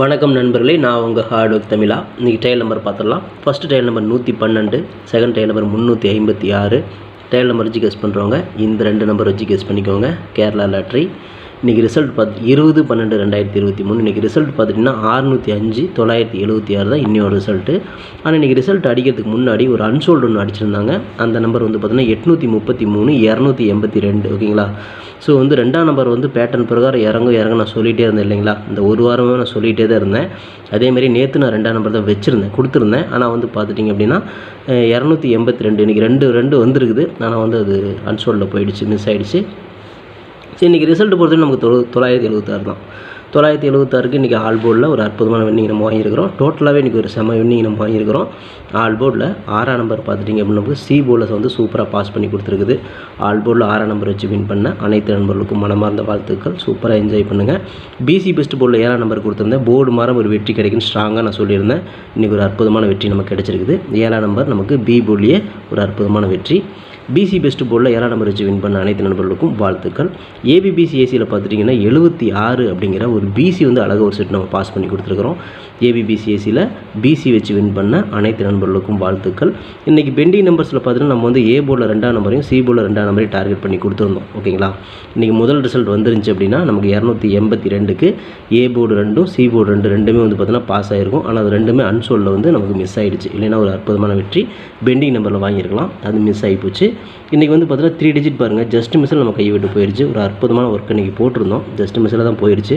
வணக்கம் நண்பர்களே நான் உங்கள் ஹார்ட் ஒர்க் தமிழா. இன்றைக்கி டைல் நம்பர் பார்த்துடலாம். ஃபஸ்ட்டு டைல் நம்பர் நூற்றி பன்னெண்டு செகண்ட் டைல் நம்பர் முந்நூற்றி ஐம்பத்தி ஆறு. டைல் நம்பர் வச்சு கெஸ் பண்ணுறவங்க இந்த ரெண்டு நம்பர் வச்சு கெஸ் பண்ணிக்கோங்க. கேரளா லாட்ரி இன்றைக்கி ரிசல்ட் பார்த்து இருபது பன்னெண்டு ரெண்டாயிரத்தி இருபத்தி மூணு. இன்றைக்கி ரிசல்ட் பார்த்துட்டிங்கன்னா அறுநூற்றி அஞ்சு தொள்ளாயிரத்தி எழுபத்தி ஆறு தான் இன்னொரு ரிசல்ட்டு ஆனால் இன்றைக்கி ரிசல்ட் அடிக்கிறதுக்கு முன்னாடி ஒரு அன்சோல்டு ஒன்று அடிச்சிருந்தாங்க. அந்த நம்பர் வந்து பார்த்தீங்கன்னா எட்நூற்றி முப்பத்தி மூணு இரநூத்தி எண்பத்தி ரெண்டு ஓகேங்களா? ஸோ வந்து ரெண்டாம் நம்பர் வந்து பேட்டர்ன் பிரகாரம் இறங்கும் இறங்க நான் சொல்லிகிட்டே இருந்தேன் இல்லைங்களா? இந்த ஒரு வாரமாக நான் சொல்லிகிட்டே தான் இருந்தேன். அதேமாரி நேற்று நான் ரெண்டாம் நம்பர் தான் வச்சுருந்தேன் கொடுத்துருந்தேன். ஆனால் வந்து பார்த்துட்டிங்க அப்படின்னா இரநூத்தி எண்பத்தி ரெண்டு இன்றைக்கி ரெண்டு ரெண்டு வந்திருக்குது. ஆனால் வந்து அது அன்சோல்டில் போயிடுச்சு மிஸ் ஆகிடுச்சு சரி இன்றைக்கி ரிசல்ட் பொறுத்தவரை நமக்கு தொ தொள்ளாயிரத்தி எழுபத்தாறு தான். தொள்ளாயிரத்தி எழுபத்தாறுக்கு இன்றைக்கி ஆல் போர்டில் ஒரு அற்புதமான வின்னிங் நம்ம வாங்கியிருக்கிறோம். டோட்டலாகவே இன்றைக்கி ஒரு செம வின்னிங் நம்ம வாங்கியிருக்கிறோம். ஆல் போர்டில் ஆறாம் நம்பர் பார்த்துட்டிங்க அப்படின்னா நமக்கு சி போர்டில் வந்து சூப்பராக பாஸ் பண்ணி கொடுத்துருக்குது. ஆல் போர்டில் ஆறாம் நம்பர் வச்சு வின் பண்ண அனைத்து நண்பர்களுக்கும் மனமார்ந்த வாழ்த்துக்கள். சூப்பராக என்ஜாய் பண்ணுங்கள் பிசி பெஸ்ட் போர்டில் ஏழாம் நம்பர் கொடுத்துருந்தேன். போர்டு மாறம் ஒரு வெற்றி கிடைக்குன்னு ஸ்ட்ராங்காக நான் சொல்லியிருந்தேன். இன்றைக்கி ஒரு அற்புதமான வெற்றி நமக்கு கிடச்சிருக்குது. ஏழாம் நம்பர் நமக்கு பி போர்டிலேயே ஒரு அற்புதமான வெற்றி. பிசி பெஸ்ட் போர்டில் ஏழாம் நம்பர் வச்சு வின் பண்ண அனைத்து நண்பர்களுக்கும் வாழ்த்துக்கள். ஏபிபிசி ஏசியில் பார்த்துட்டிங்கன்னா எழுபத்தி ஆறு அப்படிங்கிற ஒரு பிசி வந்து அழகாக ஒரு செட் நம்ம பாஸ் பண்ணி கொடுத்துருக்குறோம். ஏபிபிசி ஏசியில் பிசி வச்சு வின் பண்ண அனைத்து நண்பர்களுக்கும் வாழ்த்துக்கள். இன்றைக்கி பெண்டிங் நம்பர்ஸில் பார்த்தீங்கன்னா நம்ம வந்து ஏ போர்டில் ரெண்டாம் நம்பரையும் சி போர்டில் ரெண்டாம் நம்பரையும் டார்கெட் பண்ணி கொடுத்துருந்தோம். ஓகேங்களா இன்றைக்கி முதல் ரிசல்ட் வந்துருந்துச்சு அப்படின்னா நமக்கு இரநூத்தி எண்பத்தி ரெண்டுக்கு ஏ போர்டு ரெண்டும் சி போர்டு ரெண்டு ரெண்டுமே வந்து பார்த்தீங்கன்னா பாஸ் ஆகிருக்கும் ஆனால் அது ரெண்டுமே அன்சோலில் வந்து நமக்கு மிஸ் ஆகிடுச்சு இல்லைன்னா ஒரு அற்புதமான வெற்றி. பெண்டிங் நம்பரில் வாங்கியிருக்கலாம். அது மிஸ் ஆகி போச்சு. இன்றைக்கி வந்து பார்த்தீங்கன்னா த்ரீ டிஜிட் பாருங்கள் ஜஸ்ட் மிஸ்ஸில் நம்ம கை விட்டு போயிடுச்சு ஒரு அற்புதமான ஒர்க் இன்றைக்கி போட்டிருந்தோம். ஜஸ்ட் மிஸ்ஸில் தான் போயிடுச்சு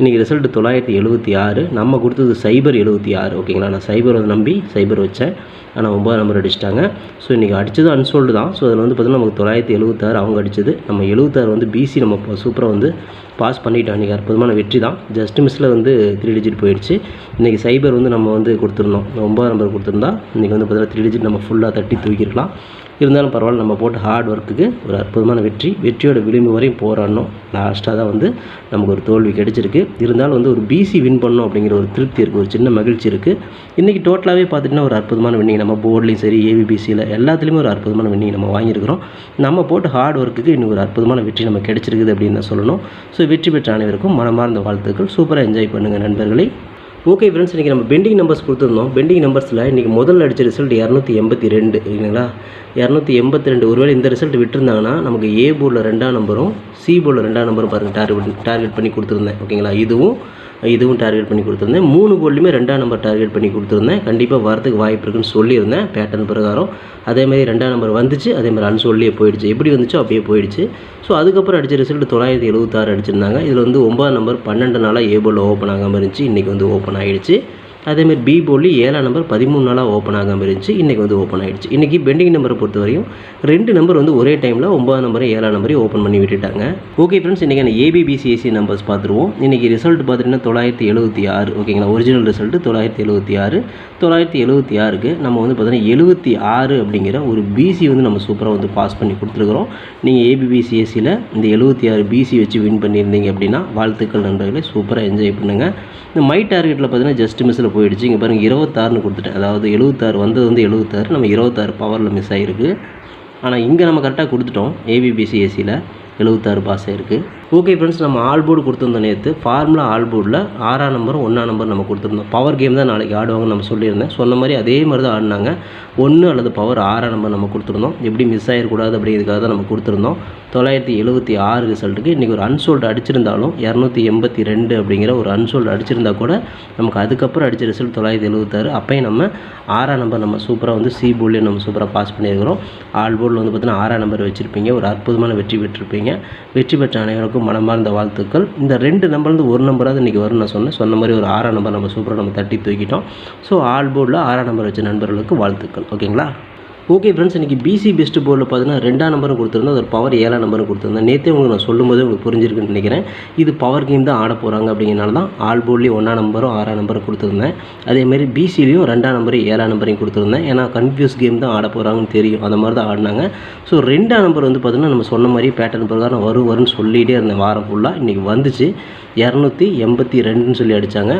இன்றைக்கி ரிசல்ட் தொள்ளாயிரத்தி எழுபத்தி ஆறு. நம்ம கொடுத்தது சைபர் எழுபத்தி ஆறு. ஓகேங்களா நான் சைபர் வந்து நம்பி சைபர் வச்சேன். ஆனால் ஒம்பது நம்பர் அடிச்சிட்டாங்க. ஸோ இன்றைக்கி அடித்தது அன்சோல்டு தான். ஸோ அதில் வந்து பார்த்திங்கன்னா நமக்கு தொள்ளாயிரத்தி எழுபத்தாறு அவங்க அடித்தது நம்ம எழுபத்தாறு வந்து பிசி நம்ம சூப்பராக வந்து பாஸ் பண்ணிட்டோம். இன்றைக்கி அற்புதமான வெற்றி தான். ஜஸ்ட் மிஸ்ஸில் வந்து த்ரீ டிஜிட் போயிடுச்சு. இன்றைக்கி சைபர் வந்து நம்ம வந்து கொடுத்துருந்தோம். ஒம்பது நம்பர் கொடுத்துருந்தா இன்றைக்கி வந்து பார்த்திங்கன்னா த்ரீ டிஜிட் நம்ம ஃபுல்லாக தட்டி தூக்கிருக்கலாம் இருந்தாலும் பரவாயில்ல நம்ம போட்ட ஹார்ட் ஒர்க்குக்கு ஒரு அற்புதமான வெற்றி. வெற்றியோட விளிம்பு வரையும் போராடணும். லாஸ்ட்டாக தான் வந்து நமக்கு ஒரு தோல்வி கிடைச்சிருக்கு. இருந்தாலும் வந்து ஒரு பிசி வின் பண்ணோம் அப்படிங்கிற ஒரு திருப்தி இருக்குது ஒரு சின்ன மகிழ்ச்சி இருக்குது இன்றைக்கி டோட்டலாகவே பார்த்துட்டிங்கன்னா ஒரு அற்புதமான வின்னிங் நம்ம போர்ட்லேயும் சரி ஏபிபிசியில் எல்லாத்துலேயுமே ஒரு அற்புதமான வின்னிங் நம்ம வாங்கியிருக்கிறோம். நம்ம போட்டு ஹார்ட் ஒர்க்குக்கு இன்னும் ஒரு அற்புதமான வெற்றி நம்ம கிடச்சிருக்குது அப்படின்னு தான் சொல்லணும். ஸோ வெற்றி பெற்ற அனைவருக்கும் மனமார்ந்த வாழ்த்துக்கள். சூப்பராக என்ஜாய் பண்ணுங்கள் நண்பர்களை. ஓகே ஃப்ரெண்ட்ஸ் இன்றைக்கி நம்ம பெண்டிங் நம்பர்ஸ் கொடுத்துருந்தோம். பெண்டிங் நம்பர்ஸில் இன்றைக்கி முதல்ல அடித்த ரிசல்ட் இரநூத்தி எண்பத்தி ரெண்டு இல்லைங்களா? இரநூத்தி எண்பத்தி ரெண்டு ஒருவேளை இந்த ரிசல்ட் விட்டுருந்தாங்கன்னா நமக்கு ஏ போர்டில் ரெண்டாம் நம்பரும் சி போர்டில் ரெண்டாம் நம்பரும் பாருங்கள் டார்கெட் டார்கெட் பண்ணி கொடுத்துருந்தேன் ஓகேங்களா இதுவும் இதுவும் டார்கெட் பண்ணி கொடுத்துருந்தேன். மூணு கோல்டுமே ரெண்டாம் நம்பர் டார்கெட் பண்ணி கொடுத்துருந்தேன். கண்டிப்பாக வரதுக்கு வாய்ப்பு இருக்குன்னு சொல்லியிருந்தேன் பேட்டர்ன் பிரகாரம். அதேமாதிரி ரெண்டாம் நம்பர் வந்துச்சு அதேமாதிரி அன்சோல்லியே போயிடுச்சு. எப்படி வந்துச்சோ அப்படியே போயிடுச்சு. ஸோ அதுக்கப்புறம் அடித்த ரிசல்ட் தொள்ளாயிரத்தி எழுபத்தாறு அடிச்சிருந்தாங்க. இதில் வந்து ஒம்பது நம்பர் பன்னெண்டு நாளாக ஏபோலில் ஓப்பன் ஆகாமல் இருந்துச்சு. இன்றைக்கி வந்து ஓப்பன் ஆகிடுச்சு அதேமாதிரி பி போர்டில் ஏழாம் நம்பர் பதிமூணு நாளாக ஓப்பன் ஆகாமல் இருந்துச்சு. இன்றைக்கி வந்து ஓப்பன் ஆகிடுச்சு இன்றைக்கி பெண்டிங் நம்பரை பொறுத்த வரையும் ரெண்டு நம்பர் வந்து ஒரே டைமில் ஒன்பதாம் நம்பரையும் ஏழாம் நம்பரையும் ஓப்பன் பண்ணி விட்டுட்டாங்க. ஓகே ஃப்ரெண்ட்ஸ் இன்றைக்கி ஏபிபிசிஎஸ்சி நம்பர்ஸ் பார்த்துருவோம். இன்றைக்கி ரிசல்ட் பார்த்துட்டிங்கன்னா தொள்ளாயிரத்தி எழுபத்தி ஆறு ஓகேங்களா ஒரிஜினல் ரிசல்ட் தொள்ளாயிரத்தி எழுபத்தி ஆறு. தொள்ளாயிரத்தி எழுபத்தி ஆறுக்கு நம்ம வந்து பார்த்தீங்கன்னா எழுபத்தி ஆறு அப்படிங்கிற ஒரு பிசி வந்து நம்ம சூப்பராக வந்து பாஸ் பண்ணி கொடுத்துருக்குறோம். நீங்கள் ஏபிபிசிஎஸ்சியில் இந்த எழுபத்தி ஆறு பிசி வச்சு வின் பண்ணியிருந்தீங்க அப்படின்னா வாழ்த்துக்கள் நண்பர்களே. சூப்பராக என்ஜாய் பண்ணுங்கள் இந்த மை டார்கெட்டில் பார்த்தீங்கன்னா ஜஸ்ட் மிஸ்ஸில் போயிடுச்சு. இங்கே பாருங்கள் இருபத்தாறுன்னு கொடுத்துட்டேன். அதாவது எழுபத்தாறு வந்தது வந்து எழுபத்தாறு நம்ம இருபத்தாறு பவரில் மிஸ் ஆகிருக்கு ஆனால் இங்கே நம்ம கரெக்டாக கொடுத்துட்டோம். ஏபிபிசி ஏசியில் எழுபத்தாறு பாஸ் ஆயிருக்கு. ஓகே ஃப்ரெண்ட்ஸ் நம்ம ஆல் போர்டு கொடுத்துருந்தோம் நேற்று ஃபார்முலா ஆல் போர்டில் ஆறாம் நம்பரும் ஒன்றாம் நம்பர் நம்ம கொடுத்துருந்தோம். பவர் கேம் தான் நாளைக்கு ஆடுவாங்கன்னு நம்ம சொல்லியிருந்தேன். சொன்ன மாதிரி அதே மாதிரி தான் ஆடினாங்க. ஒன்று அல்லது பவர் ஆறாம் நம்பர் நம்ம கொடுத்துருந்தோம். எப்படி மிஸ் ஆகிடக்கூடாது அப்படிங்கிறதுக்காக தான் நம்ம கொடுத்துருந்தோம். தொள்ளாயிரத்தி எழுபத்தி ஆறு ரிசல்ட்டுக்கு இன்றைக்கி ஒரு அன்சோல்டு அடிச்சிருந்தாலும் இரநூத்தி எண்பத்தி ரெண்டு அப்படிங்கிற ஒரு அன்சோல்டு அடிச்சிருந்தா கூட நமக்கு அதுக்கப்புறம் அடித்த ரிசல்ட் தொள்ளாயிரத்தி எழுபத்தாறு அப்போயும் நம்ம ஆறாம் நம்பர் நம்ம சூப்பராக வந்து சி போர்ட்லேயும் நம்ம சூப்பராக பாஸ் பண்ணியிருக்கிறோம். ஆல் போர்டில் வந்து பார்த்தீங்கன்னா ஆறாம் நம்பர் வச்சுருப்பீங்க. ஒரு அற்புதமான வெற்றி பெற்றிருப்பீங்க. வெற்றி பெற்ற அனைவருக்கும் மனமார்ந்த வாழ்த்துக்கள். இந்த ரெண்டு நம்பர்லேருந்து ஒரு நம்பராவது இன்றைக்கி வரும்னு நான் சொன்னேன். சொன்ன மாதிரி ஒரு ஆறாம் நம்பர் நம்ம சூப்பராக நம்ம தட்டி தூக்கிட்டோம். ஸோ ஆல் போர்டில் ஆறாம் நம்பர் வச்ச நண்பர்களுக்கு வாழ்த்துக்கள். ஓகேங்களா? ஓகே ஃப்ரெண்ட்ஸ் இன்றைக்கி பிசி பெஸ்ட் போர்டில் பார்த்தீங்கன்னா ரெண்டாம் நம்பரும் கொடுத்துருந்தேன் ஒரு பவர் ஏழாம் நம்பரும் கொடுத்துருந்தேன் நேற்றே உங்களுக்கு நான் சொல்லும்போது உங்களுக்கு புரிஞ்சிருக்குன்னு நினைக்கிறேன். இது பவர் கேம் தான் ஆட போகிறாங்க அப்படிங்கிறனால தான் ஆல் போர்ட்லேயும் ஒன்றாம் நம்பரும் ஆறாம் நம்பரும் கொடுத்துருந்தேன். அதேமாதிரி பிசிலையும் ரெண்டாம் நம்பரையும் ஏழாம் நம்பரையும் கொடுத்துருந்தேன். ஏன்னா கன்ஃபியூஸ் கேம் தான் ஆட போகிறாங்கன்னு தெரியும். அந்த மாதிரி தான் ஆடினாங்க. ஸோ ரெண்டாம் நம்பர் வந்து பார்த்திங்கன்னா நம்ம சொன்ன மாதிரி பேட்டர்ன் பிரகாரம் வரும் வரும்னு சொல்லிகிட்டே இருந்தேன் வாரம் ஃபுல்லாக இன்றைக்கி வந்துச்சு. இரநூத்தி எண்பத்தி ரெண்டுன்னு சொல்லி அடித்தாங்க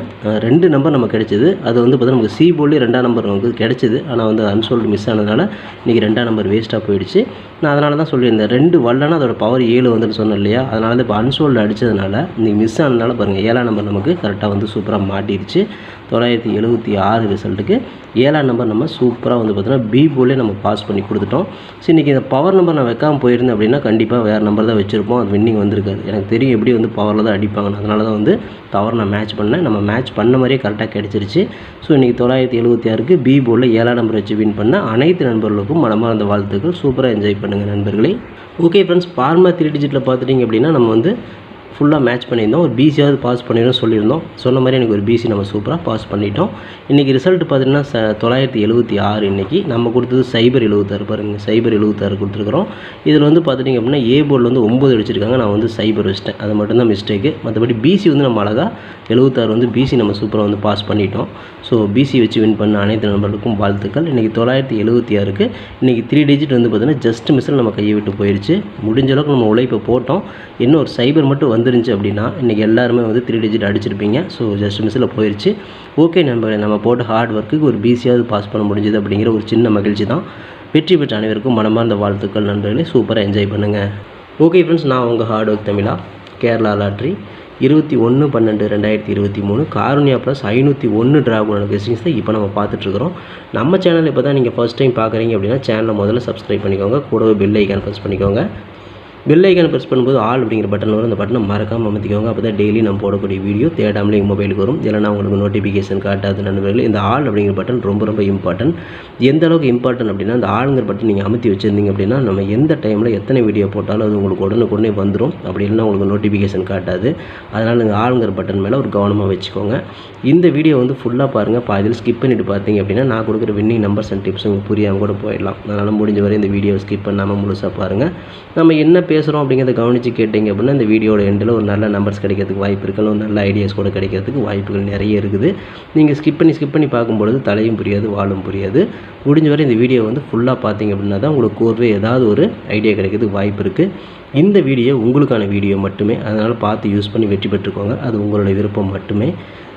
ரெண்டு நம்பர் நமக்கு கிடைச்சிது. அது வந்து பார்த்தீங்கன்னா நமக்கு சி போர்ட்லேயும் ரெண்டாம் நம்பர் நமக்கு கிடைச்சிது. ஆனால் வந்து அன்சோல்டு மிஸ் ஆனதுனால இன்றைக்கி ரெண்டாம் நம்பர் வேஸ்ட்டாக போயிடுச்சு. நான் அதனால தான் சொல்லியிருந்தேன். ரெண்டு வரலன்னா அதோட பவர் ஏழு வந்துன்னு சொன்னேன் இல்லையா? அதனால தான் இப்போ அன்சோல்டு அடித்ததுனால இன்றைக்கி மிஸ் ஆனதுனால பாருங்கள் ஏழாம் நம்பர் நமக்கு கரெக்டாக வந்து சூப்பராக மாட்டிருச்சு. தொள்ளாயிரத்தி எழுபத்தி ஆறு ரிசல்ட்டுக்கு ஏழாம் நம்பர் நம்ம சூப்பராக வந்து பார்த்தோன்னா பி போலே நம்ம பாஸ் பண்ணி கொடுத்துட்டோம். ஸோ இன்றைக்கி இந்த பவர் நம்பர் நான் வைக்காமல் போயிருந்தேன் அப்படின்னா கண்டிப்பாக வேறு நம்பர் தான் வச்சுருப்போம். அது வின்னிங் வந்திருக்காது. எனக்கு தெரியும் எப்படி வந்து பவரில் தான் அடிப்பாங்க அதனால தான் வந்து தவறு நான் மேட்ச் பண்ணேன். நம்ம மேட்ச் பண்ண மாதிரியே கரெக்டாக கிடச்சிருச்சு. ஸோ இன்றைக்கி தொள்ளாயிரத்தி எழுபத்தி ஆறுக்கு பி போலில் ஏழாம் நம்பர் வச்சு வின் பண்ண அனைத்து நண்பர்களுக்கும் மனமார்ந்த வாழ்த்துக்கள். சூப்பராக என்ஜாய் பண்ணுங்கள் நண்பர்களே. ஓகே ஃப்ரெண்ட்ஸ் பார்மா த்ரீ டிஜிட்டில் பார்த்துட்டிங்க அப்படின்னா நம்ம வந்து ஃபுல்லாக மேட்ச் பண்ணியிருந்தோம். ஒரு பிசியாவது பாஸ் பண்ணிடும் சொல்லியிருந்தோம். சொன்ன மாதிரி எனக்கு ஒரு பிசி நம்ம சூப்பராக பாஸ் பண்ணிட்டோம். இன்றைக்கி ரிசல்ட் பார்த்தீங்கன்னா ச தொள்ளாயிரத்தி எழுபத்தி ஆறு இன்றைக்கி நம்ம கொடுத்தது சைபர் எழுபத்தாறு பாருங்கள் சைபர் எழுபத்தாறு கொடுத்துருக்குறோம். இதில் வந்து பார்த்துட்டிங்க அப்படின்னா ஏ போர்டில் வந்து ஒம்பது அடிச்சிருக்காங்க. நான் வந்து சைபர் வச்சிட்டேன். அது மட்டும்தான் மிஸ்டேக்கு மற்றபடி பிசி வந்து நம்ம அழகாக எழுபத்தாறு வந்து பிசி நம்ம சூப்பராக வந்து பாஸ் பண்ணிட்டோம். ஸோ பிசி வச்சு வின் பண்ண அனைத்து நண்பர்களுக்கும் வாழ்த்துக்கள். இன்றைக்கி தொள்ளாயிரத்தி எழுபத்தி ஆறுக்கு இன்றைக்கி த்ரீ டிஜிட் வந்து பார்த்திங்கன்னா ஜஸ்ட் மிஸ்ஸில் நம்ம கையை விட்டு போயிடுச்சு முடிஞ்ச அளவுக்கு நம்ம உழைப்பை போட்டோம். இன்னும் ஒரு சைபர் மட்டும் வந்துருந்துச்சு அப்படின்னா இன்றைக்கி எல்லாருமே வந்து த்ரீ டிஜிட் அடிச்சிருப்பீங்க. ஸோ ஜஸ்ட் மிஸ்ஸில் போயிடுச்சு ஓகே நண்பர்களே நம்ம போட்ட ஹார்ட் ஒர்க்குக்கு ஒரு பிசியாவது பாஸ் பண்ண முடிஞ்சது அப்படிங்கிற ஒரு சின்ன மகிழ்ச்சி தான். வெற்றி பெற்ற அனைவருக்கும் மனமார்ந்த வாழ்த்துக்கள் நண்பர்களே. சூப்பராக என்ஜாய் பண்ணுங்கள் ஓகே ஃப்ரெண்ட்ஸ் நான் உங்கள் ஹார்ட் ஒர்க் தமிழா கேரளா லாட்ரி இருபத்தி ஒன்று பன்னெண்டு ரெண்டாயிரத்தி இருபத்தி மூணு காருண்யா ப்ளஸ் ஐநூற்றி ஒன்று ட்ராகனோட கெஸ்டிங்ஸ் தான் இப்போ நம்ம பார்த்துட்ருக்குறோம் நம்ம சேனல் இப்போ தான் நீங்கள் ஃபஸ்ட் டைம் பார்க்குறீங்க அப்படின்னா சேனலை முதல்ல சப்ஸ்கிரைப் பண்ணிக்கோங்க. கூடவே பெல் ஐக்கான் ப்ரெஸ் பண்ணிக்கோங்க. பெல் ஐக்கான் ப்ரெஸ் பண்ணும்போது ஆல் அப்படிங்கிற பட்டன் வரும். அந்த பட்டனை மறக்காமல் அமைத்திக்கோங்க அப்போ தான் டெய்லி நம்ம போடக்கூடிய வீடியோ தேடாமலே எங்கள் மொபைலுக்கு வரும். இல்லைனா உங்களுக்கு நோட்டிஃபிகேஷன் காட்டாது நண்பர்கள். இந்த ஆல் அப்படிங்கிற பட்டன் ரொம்ப ரொம்ப இம்பார்ட்டன்ட் எந்த அளவுக்கு இம்பார்ட்டன்ட் அப்படின்னா அந்த ஆளுங்கிற பட்டன் நீங்கள் அமுத்தி வச்சுருந்தீங்க அப்படின்னா நம்ம எந்த டைமில் எத்தனை வீடியோ போட்டாலும் அது உங்களுக்கு உடனுக்குடனே வந்துடும் அப்படி இல்லைன்னா உங்களுக்கு நோட்டிஃபிகேஷன் காட்டாது. அதனால் நீங்கள் ஆளுங்கிற பட்டன் மேலே ஒரு கவனமாக வச்சுக்கோங்க. இந்த வீடியோ வந்து ஃபுல்லாக பாருங்கள் பாதியில் ஸ்கிப் பண்ணிட்டு பார்த்தீங்க அப்படின்னா நான் கொடுக்குற வின்னிங் நம்பர்ஸ் அண்ட் டிப்ஸ் உங்களுக்கு புரியாமல் கூட போயிடலாம். அதனால் முடிஞ்ச வரை இந்த வீடியோ ஸ்கிப் பண்ணாமல் முழுசாக பாருங்கள் நம்ம என்ன பேசுகிறோம் அப்படிங்கிறத கவனித்து கேட்டிங்க அப்படின்னா இந்த வீடியோட எண்டில் ஒரு நல்ல நம்பர்ஸ் கிடைக்கிறதுக்கு வாய்ப்பு இருக்குது நல்ல ஐடியாஸ் கூட கிடைக்கிறதுக்கு வாய்ப்புகள் நிறைய இருக்குது. நீங்கள் ஸ்கிப் பண்ணி ஸ்கிப் பண்ணி பார்க்கும்பொழுது தலையும் புரியாது வாழும் புரியாது. முடிஞ்ச வரை இந்த வீடியோ வந்து ஃபுல்லாக பார்த்தீங்க அப்படின்னா தான் உங்களுக்கு கோர்வே ஏதாவது ஒரு ஐடியா கிடைக்கிறதுக்கு வாய்ப்பு இருக்குது இந்த வீடியோ உங்களுக்கான வீடியோ மட்டுமே. அதனால் பார்த்து யூஸ் பண்ணி வெற்றி பெற்றுக்கோங்க. அது உங்களுடைய விருப்பம் மட்டுமே.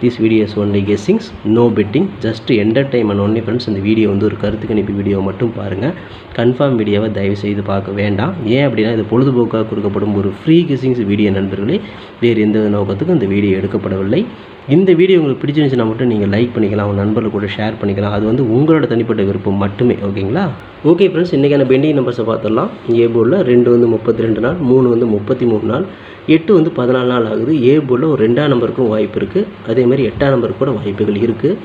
This videos only guessings no betting just entertainment only friends இந்த வீடியோ வந்து ஒரு கருத்து கணிப்பு வீடியோ மட்டும் பாருங்கள் கன்ஃபார்ம் வீடியோவை தயவு செய்து பார்க்க வேண்டாம். ஏன் அப்படின்னா இது பொழுதுபோக்காக கொடுக்கப்படும் ஒரு ஃப்ரீ கெஸ்ஸிங்ஸ் வீடியோ நண்பர்களே. வேறு எந்த நோக்கத்துக்கும் இந்த வீடியோ எடுக்கப்படவில்லை. இந்த வீடியோ உங்களுக்கு பிடிச்சிருந்துச்சுன்னா மட்டும் நீங்கள் லைக் பண்ணிக்கலாம் உங்கள் நண்பர்கள் கூட ஷேர் பண்ணிக்கலாம். அது வந்து உங்களோட தனிப்பட்ட விருப்பம் மட்டுமே ஓகேங்களா ஓகே ஃப்ரெண்ட்ஸ் இன்றைக்கான பெண்டிங் நம்பர்ஸை பார்த்துடலாம். ஏ போர்டில் ரெண்டு வந்து முப்பத்தி ரெண்டு நாள் மூணு வந்து முப்பத்தி மூணு நாள் எட்டு வந்து பதினாலு நாள் ஆகுது. ஏ போர்டில் ஒரு ரெண்டாம் நம்பருக்கும் வாய்ப்பு இருக்குது அதே மாதிரி எட்டாம் நம்பருக்கு கூட வாய்ப்புகள் இருக்குது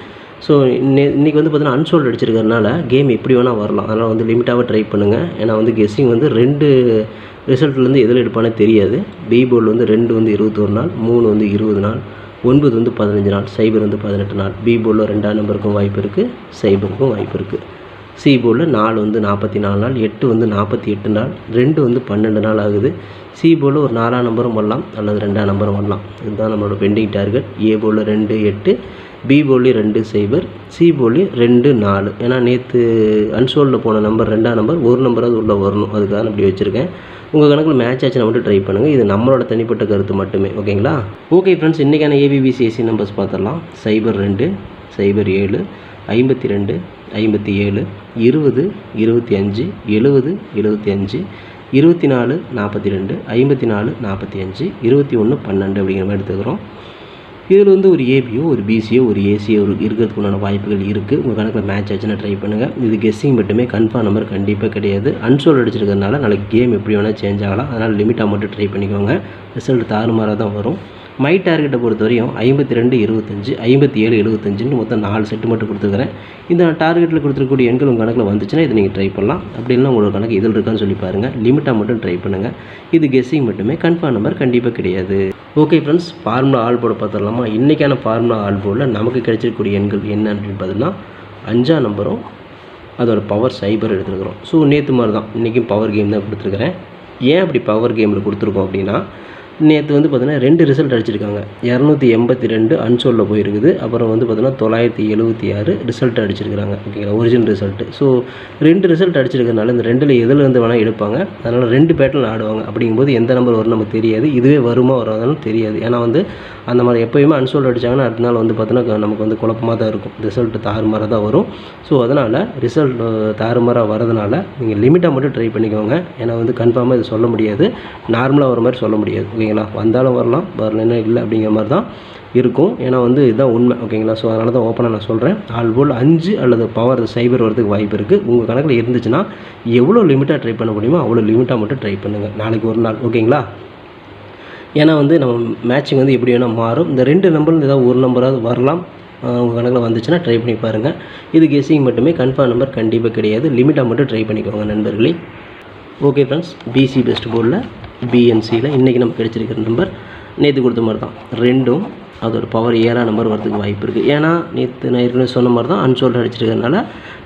ஸோ இன்னைக்கு இன்றைக்கி வந்து பார்த்தீங்கன்னா அன்சோல்டு அடிச்சிருக்கிறதுனால கேம் எப்படி வேணால் வரலாம். அதனால் வந்து லிமிட்டாக ட்ரை பண்ணுங்கள் ஏன்னா வந்து கெஸ்ஸிங் வந்து ரெண்டு ரிசல்ட்லேருந்து எதில் எடுப்பானே தெரியாது. பி போர்டில் வந்து ரெண்டு வந்து இருபத்தொரு நாள் மூணு வந்து இருபது நாள். ஒன்பது வந்து பதினஞ்சு நாள் சைபர் வந்து பதினெட்டு நாள். பி போர்டில் ரெண்டாம் நம்பருக்கும் வாய்ப்பு இருக்குது சைபருக்கும் வாய்ப்பு இருக்குது சி போர்டில் நாலு வந்து நாற்பத்தி நாலு நாள் எட்டு வந்து நாற்பத்தி எட்டு நாள் ரெண்டு வந்து பன்னெண்டு நாள் ஆகுது. சி போர்டில் ஒரு நாலாம் நம்பரும் வரலாம் அல்லது ரெண்டாம் நம்பரும் வரலாம். இதுதான் நம்மளோட பெண்டிங் டார்கெட். ஏ போர்டில் ரெண்டு எட்டு பி போலி ரெண்டு சைபர் சி போலி ரெண்டு நாலு. ஏன்னா நேற்று அன்சோல்டில் போன நம்பர் ரெண்டாம் நம்பர் ஒரு நம்பராவது உள்ளே வரணும். அதுக்காக நான் இப்படி வச்சுருக்கேன். உங்கள் கணக்கில் மேட்ச் ஆச்சுன்னா மட்டும் ட்ரை பண்ணுங்கள் இது நம்மளோட தனிப்பட்ட கருத்து மட்டுமே. ஓகேங்களா? ஓகே ஃப்ரெண்ட்ஸ் இன்றைக்கான ஏபிபிசிஎஸ்சி நம்பர்ஸ் பார்த்துடலாம் சைபர் ரெண்டு சைபர் ஏழு ஐம்பத்தி ரெண்டு ஐம்பத்தி ஏழு இருபது இருபத்தி அஞ்சு எழுபது எழுபத்தி அஞ்சு இருபத்தி நாலு நாற்பத்தி ரெண்டு ஐம்பத்தி நாலு நாற்பத்தி அஞ்சு இருபத்தி ஒன்று பன்னெண்டு அப்படிங்கிற மாதிரி எடுத்துக்கிறோம். இதில் வந்து ஒரு ஏபியோ ஒரு பிசியோ ஒரு ஏசியோ ஒரு இருக்கிறதுக்குண்டான வாய்ப்புகள் இருக்குது உங்கள் கணக்கில் மேட்ச் ஆச்சுன்னா ட்ரை பண்ணுங்கள் இது கெஸ்ஸிங் மட்டுமே கன்ஃபார்ம் நம்பர் கண்டிப்பாக கிடையாது. அன்சோல் அடிச்சிருக்கிறதுனால நாளைக்கு கேம் எப்படி வேணால் சேஞ்ச் ஆகலாம். அதனால் லிமிட்டாக மட்டும் ட்ரை பண்ணிக்கோங்க. ரிசல்ட் தாறுமாறாக தான் வரும். மை டார்கெட்டை பொறுத்த வரையும் ஐம்பத்தி ரெண்டு இருபத்தஞ்சு ஐம்பத்தி ஏழு எழுபத்தஞ்சுன்னு மொத்தம் நாலு செட்டு மட்டும் கொடுத்துருக்குறேன். இந்த டார்கெட்டில் கொடுத்துருக்கூடிய எண்கள் உங்கள் கணக்கில் வந்துச்சுன்னா இதை நீங்கள் ட்ரை பண்ணலாம். அப்படி இல்லைனா உங்களோட கணக்கு இதில் இருக்கான்னு சொல்லி பாருங்கள் லிமிட்டாக மட்டும் ட்ரை பண்ணுங்கள் இது கெஸ்ஸிங் மட்டுமே. கன்ஃபார்ம் நம்பர் கண்டிப்பாக கிடையாது. Okay friends formula all board பார்த்துடலாமா? இன்றைக்கான ஃபார்முலா ஆல் போர்டில் நமக்கு கிடைச்சிருக்கக்கூடிய எண்கள் என்ன அப்படின்னு பார்த்தீங்கன்னா அஞ்சாம் நம்பரும் அதோட பவர் சைபர் எடுத்துருக்குறோம். ஸோ நேற்று மாதிரி தான் இன்றைக்கும் பவர் கேம் தான் கொடுத்துருக்குறேன். ஏன் அப்படி பவர் கேமில் கொடுத்துருக்கோம் அப்படின்னா நேற்று வந்து பார்த்தீங்கன்னா ரெண்டு ரிசல்ட் அடிச்சிருக்காங்க. இரநூத்தி எண்பத்தி ரெண்டு அன்சோலில் போயிருக்குது. அப்புறம் வந்து பார்த்தீங்கன்னா தொள்ளாயிரத்தி எழுபத்தி ஆறு ரிசல்ட் அடிச்சிருக்கிறாங்க. ஓகேங்களா ஒரிஜினல் ரிசல்ட்டு ஸோ ரெண்டு ரிசல்ட் அடிச்சிருக்கறனால இந்த ரெண்டில் எதில் இருந்து வேணால் எடுப்பாங்க. அதனால் ரெண்டு பேட்டில் ஆடுவாங்க. அப்படிங்கும்போது எந்த நம்பர் வரும் நமக்கு தெரியாது. இதுவே வருமா வராதாலும் தெரியாது. ஏன்னா வந்து அந்த மாதிரி எப்போயுமே அன்சோல்ட் அடிச்சாங்கன்னா அடுத்த நாள் வந்து பார்த்தீங்கன்னா நமக்கு வந்து குழப்பமாக தான் இருக்கும். ரிசல்ட்டு தாறுமாறாக தான் வரும். ஸோ அதனால் ரிசல்ட் தாறுமாறாக வரதுனால நீங்கள் லிமிட்டாக மட்டும் ட்ரை பண்ணிக்கோங்க. ஏன்னா வந்து கன்ஃபார்மாக இது சொல்ல முடியாது. நார்மலாக வர மாதிரி சொல்ல முடியாது. ஓகேங்களா? வந்தாலும் வரலாம் வரலன்னா இல்லை அப்படிங்கிற மாதிரி தான் இருக்கும். ஏன்னா வந்து இதுதான் உண்மை ஓகேங்களா? ஸோ அதனால தான் ஓப்பனாக நான் சொல்கிறேன் ஆல்போல் அஞ்சு அல்லது பவர் சைபர் வரதுக்கு வாய்ப்பு இருக்குது உங்கள் கணக்கில் இருந்துச்சுன்னா எவ்வளோ லிமிட்டாக ட்ரை பண்ண முடியுமோ அவ்வளோ லிமிட்டாக மட்டும் ட்ரை பண்ணுங்கள் நாளைக்கு ஒரு நாள் ஓகேங்களா? ஏன்னா வந்து நம்ம மேட்சிங் வந்து எப்படி வேணால் மாறும். இந்த ரெண்டு நம்பர்ல ஏதாவது ஒரு நம்பராவது வரலாம். உங்கள் கணக்கில் வந்துச்சுன்னா ட்ரை பண்ணி பாருங்கள் இது கெஸிங் மட்டுமே கன்ஃபார்ம் நம்பர் கண்டிப்பாக கிடையாது. லிமிட்டாக மட்டும் ட்ரை பண்ணிக்கோங்க நண்பர்களே. ஓகே ஃப்ரெண்ட்ஸ் பிசி பெஸ்ட் போர்டில் பிஎன்சியில் இன்றைக்கி நமக்கு கிடைச்சிருக்கிற நம்பர் நேற்று கொடுத்த மாதிரி தான். ரெண்டும் அதோட பவர் ஏழாம் நம்பர் வரதுக்கு வாய்ப்பு இருக்குது ஏன்னா நேற்று நான் ஏற்கனவே சொன்ன மாதிரி தான் அன்சோல்டு அடிச்சிருக்கிறதுனால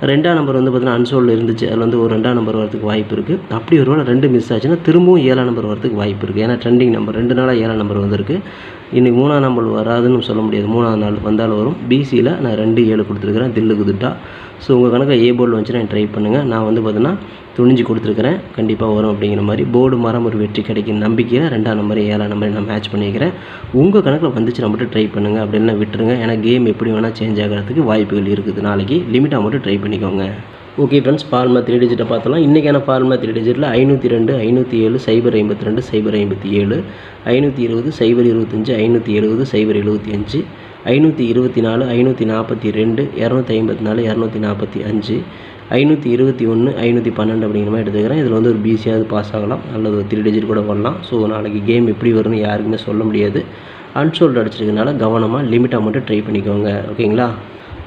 ரெண்டாம் நம்பர் வந்து பார்த்தீங்கன்னா அன்சோல்டு இருந்துச்சு. அதில் வந்து ஒரு ரெண்டாம் நம்பர் வரதுக்கு வாய்ப்பு இருக்குது அப்படி ஒரு வேளை ரெண்டு மிஸ் ஆச்சுன்னா திரும்பவும் ஏழாம் நம்பர் வரதுக்கு வாய்ப்பு இருக்குது ஏன்னா ட்ரெண்டிங் நம்பர் ரெண்டு நாளாக ஏழாம் நம்பர் வந்திருக்கு. இன்றைக்கி மூணாம் நம்பர் வராதுன்னு சொல்ல முடியாது. மூணாவது நாள் வந்தாலும் வரும். பிசியில் நான் ரெண்டு ஏழு கொடுத்துருக்குறேன். தில்லு குதுட்டா. ஸோ உங்கள் கணக்கு ஏ போர்டில் வச்சு நான் ட்ரை பண்ணுங்கள் நான் வந்து பார்த்தீங்கன்னா துணிஞ்சு கொடுத்துருக்குறேன். கண்டிப்பாக வரும் அப்படிங்கிற மாதிரி. போர்டு மரம் ஒரு வெற்றி கிடைக்கும் நம்பிக்கையில் ரெண்டாம் நம்பர் ஏழாம் நம்பர் நான் மேட்ச் பண்ணிக்கிறேன். உங்கள் கணக்கில் வந்துச்சுன்னா மட்டும் ட்ரை பண்ணுங்கள் அப்படின்னா விட்டுருங்க. ஏன்னா கேம் எப்படி வேணால் சேஞ்ச் ஆகிறதுக்கு வாய்ப்புகள் இருக்குது. நாளைக்கு லிமிட்டாக மட்டும் ட்ரை பண்ணிக்கோங்க. ஓகே ஃப்ரெண்ட்ஸ் ஃபார்மா த்ரீ டிஜிட்டை பார்த்தலாம் இன்றைக்கான ஃபார்மா த்ரீ டிஜிட்டில் ஐநூற்றி ரெண்டு ஐநூற்றி ஏழு சைபர் ஐம்பத்தி ரெண்டு சைபர் ஐம்பத்தி ஏழு ஐநூற்றி இருபது சைபர் இருபத்தஞ்சி ஐநூற்றி எழுபது சைபர் எழுபத்தி அஞ்சு ஐநூற்றி இருபத்தி நாலு ஐநூற்றி நாற்பத்தி ரெண்டு இரநூத்தி ஐம்பத்தி நாலு இரநூத்தி நாற்பத்தி அஞ்சு ஐநூற்றி இருபத்தி ஒன்று ஐநூற்றி பன்னெண்டு அப்படிங்கிற மாதிரி எடுத்துக்கிறேன். இதில் வந்து ஒரு பிசியாவது பாஸ் ஆகலாம். அல்லது ஒரு த்ரீ டிஜிட் கூட பண்ணலாம். ஸோ நாளைக்கு கேம் எப்படி வரும்னு யாருக்குமே சொல்ல முடியாது. அன்சோல்டு அடிச்சிருக்கனால கவனமாக லிமிட்டாக மட்டும் ட்ரை பண்ணிக்கோங்க. ஓகேங்களா?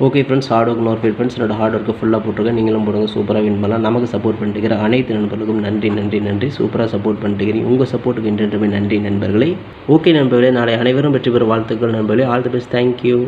ஓகே ஃப்ரெண்ட்ஸ் ஹார்ட் ஒர்க் நோர் ஃப்ரெண்ட்ஸ் என்னோட ஹார்ட் ஒர்க்கு ஃபுல்லாக போட்டிருக்கேன். நீங்களும் போடுங்க. சூப்பராக வின் பண்ணலாம். நமக்கு சப்போர்ட் பண்ணிட்டுக்கிற அனைத்து நண்பர்களுக்கும் நன்றி நன்றி நன்றி. சூப்பராக சப்போர்ட் பண்ணிட்டுக்கிறீங்க உங்கள் சப்போர்ட்டுக்கு என்றென்றுமே நன்றி நண்பர்களே. ஓகே நண்பர்களே. நாளை அனைவரும் வெற்றி பெற வாழ்த்துக்கள் நண்பர்களே. All the best thank you